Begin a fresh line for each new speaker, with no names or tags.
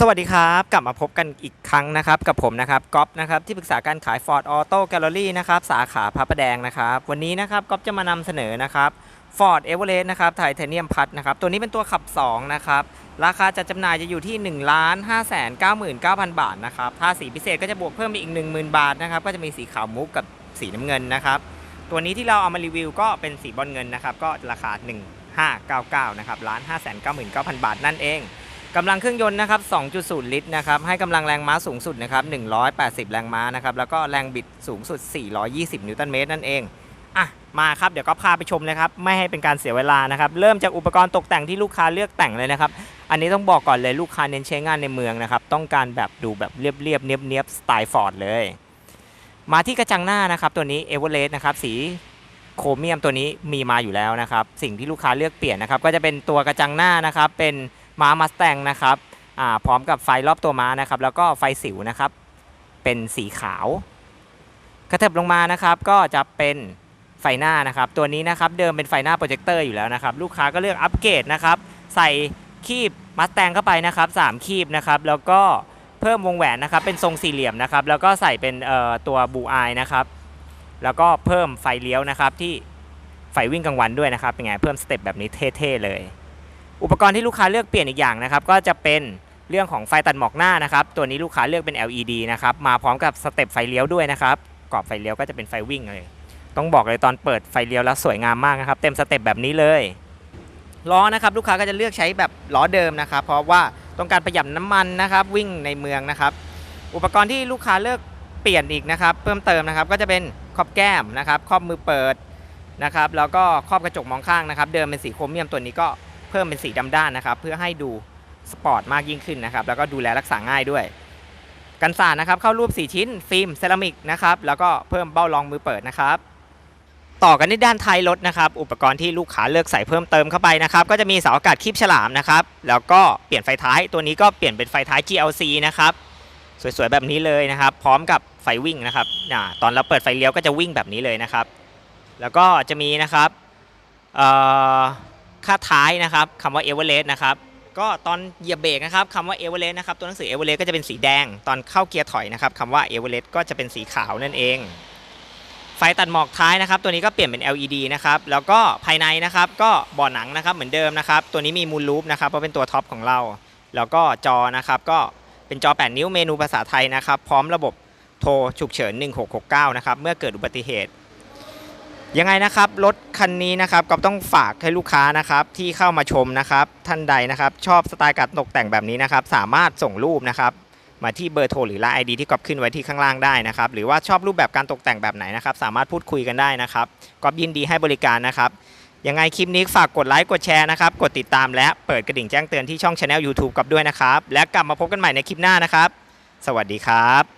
สวัสดีครับ กลับมาพบกันอีกครั้งนะครับ กับผมนะครับก๊อฟนะครับที่ปรึกษาการขาย Ford Auto Gallery นะครับสาขาพระประแดงนะครับวันนี้นะครับก๊อฟจะมานำเสนอนะครับ Ford Everest นะครับไทเทเนียมพัดนะครับตัวนี้เป็นตัวขับ 2 นะครับ ราคาจัดจำหน่ายจะอยู่ที่ 1 5 9 9 9 0 0 บาทนะครับถ้าสีพิเศษก็จะบวกเพิ่มไปอีก 10,000 บาทนะครับก็จะมีสีขาวมุกกับสีน้ำเงินนะครับตัวนี้ที่เราเอามารีวิวก็เป็นสีบอลเงินนะครับก็ราคา 1599นะครับล้าน599,000 บาทนั่นเอง กำลังเครื่องยนต์นะครับ 2.0 ลิตรนะครับ ให้กำลังแรงม้าสูงสุดนะครับ 180 แรงม้านะครับ แล้วก็แรงบิดสูงสุด 420 นิวตันเมตรนั่นเอง อะ มาครับ เดี๋ยวก็พาไปชมเลยครับ ไม่ให้เป็นการเสียเวลานะครับ เริ่มจากอุปกรณ์ตกแต่งที่ลูกค้าเลือกแต่งเลยนะครับ อันนี้ต้องบอกก่อนเลยลูกค้าเน้นใช้งานในเมืองนะครับ ต้องการแบบดูแบบเรียบๆ เนียบๆ สไตล์ฟอร์ดเลย มาที่กระจังหน้านะครับ ตัวนี้เอเวอเรสต์นะครับ สีโครเมียมตัวนี้มีมาอยู่แล้วนะครับ สิ่งที่ลูกค้าเลือกเปลี่ยนนะครับ ก็จะเป็นตัวกระจังหน้านะครับ เป็น ม้ามัสแตงนะครับพร้อมกับไฟรอบตัวม้านะครับ แล้วก็ไฟสิวนะครับ เป็นสีขาวกระเถิบลงมานะครับก็จะเป็นไฟหน้านะครับ ตัวนี้นะครับเดิมเป็นไฟหน้าโปรเจคเตอร์อยู่แล้วนะครับ ลูกค้าก็เลือกอัปเกรดนะครับ ใส่คีบมัสแตงเข้าไปนะครับสามคีบนะครับ แล้วก็เพิ่มวงแหวนนะครับ เป็นทรงสี่เหลี่ยมนะครับ แล้วก็ใส่เป็นตัวบูอายนะครับ แล้วก็เพิ่มไฟเลี้ยวนะครับที่ไฟวิ่งกลางวันด้วยนะครับเป็นไงเพิ่มสเต็ปแบบนี้เท่ๆเลย อุปกรณ์ที่ลูกค้าเลือกเปลี่ยนอีกอย่างนะครับ ก็จะเป็นเรื่องของไฟตัดหมอกหน้านะครับ ตัวนี้ลูกค้าเลือกเป็น LED นะครับ มาพร้อมกับสเต็ปไฟเลี้ยวด้วยนะครับ กรอบไฟเลี้ยวก็จะเป็นไฟวิ่งเลย ต้องบอกเลยตอนเปิดไฟเลี้ยวแล้วสวยงามมากนะครับ เต็มสเต็ปแบบนี้เลย ล้อนะครับลูกค้าก็จะเลือกใช้แบบล้อเดิมนะครับ เพราะว่าต้องการประหยัดน้ำมันนะครับ วิ่งในเมืองนะครับ อุปกรณ์ที่ลูกค้าเลือกเปลี่ยนอีกนะครับ เพิ่มเติมนะครับ ก็จะเป็นขอบแก้มนะครับ ครอบมือเปิดนะครับ แล้วก็ครอบกระจกมองข้างนะครับ เดิมเป็นสีโครเมียมตัวนี้ก็ เพิ่มเป็นสีดำด้านนะครับ เพื่อให้ดูสปอร์ตมากยิ่งขึ้นนะครับ แล้วก็ดูแลรักษาง่ายด้วย กันสาดนะครับเข้ารูป 4 ชิ้น ฟิล์มเซรามิกนะครับ แล้วก็เพิ่มเบ้ารองมือเปิดนะครับ ต่อกันที่ด้านท้ายรถนะครับ อุปกรณ์ที่ลูกค้าเลือกใส่เพิ่มเติมเข้าไปนะครับ ก็จะมีเสาอากาศคีบฉลามนะครับ แล้วก็เปลี่ยนไฟท้าย ตัวนี้ก็เปลี่ยนเป็นไฟท้าย GLC นะครับ สวยๆแบบนี้เลยนะครับ พร้อมกับไฟวิ่งนะครับอ่าตอนเราเปิดไฟเลี้ยวก็จะวิ่งแบบนี้เลยนะครับ แล้วก็จะมีนะครับเอ่อ ค่าท้ายนะครับคำว่าเอเวอเรสต์นะครับก็ตอนเหยียบเบรกนะครับคำว่าเอเวอเรสต์นะครับตัวหนังสือเอเวอเรสต์ก็จะเป็นสีแดง ตอนเข้าเกียร์ถอยนะครับคำว่าเอเวอเรสต์ก็จะเป็นสีขาวนั่นเอง ไฟตัดหมอกท้ายนะครับ ตัวนี้ก็เปลี่ยนเป็น LED นะครับแล้วก็ภายในนะครับก็เบ่อหนังนะครับเหมือนเดิมนะครับ ตัวนี้มีมูลลูปนะครับเพราะเป็นตัวท็อปของเรา แล้วก็จอนะครับก็เป็นจอ 8 นิ้วเมนูภาษาไทยนะครับ พร้อมระบบโทรฉุกเฉิน 1669 นะครับเมื่อเกิดอุบัติเหตุ ยังไงนะครับรถคันนี้นะครับก็ต้องฝากให้ลูกค้านะครับที่เข้ามาชมนะครับท่านใดนะครับ ชอบสไตล์การตกแต่งแบบนี้นะครับ สามารถส่งรูปนะครับมาที่เบอร์โทรหรือไลน์ไอดีที่กอบขึ้นไว้ที่ข้างล่างได้นะครับ หรือว่าชอบรูปแบบการตกแต่งแบบไหนนะครับ สามารถพูดคุยกันได้นะครับกอบยินดีให้บริการนะครับยังไงคลิปนี้ฝากกดไลค์กดแชร์นะครับ กดติดตามและเปิดกระดิ่งแจ้งเตือนที่ช่องช anel YouTube กับด้วยนะครับ และกลับมาพบกันใหม่ในคลิปหน้านะครับ สวัสดีครับ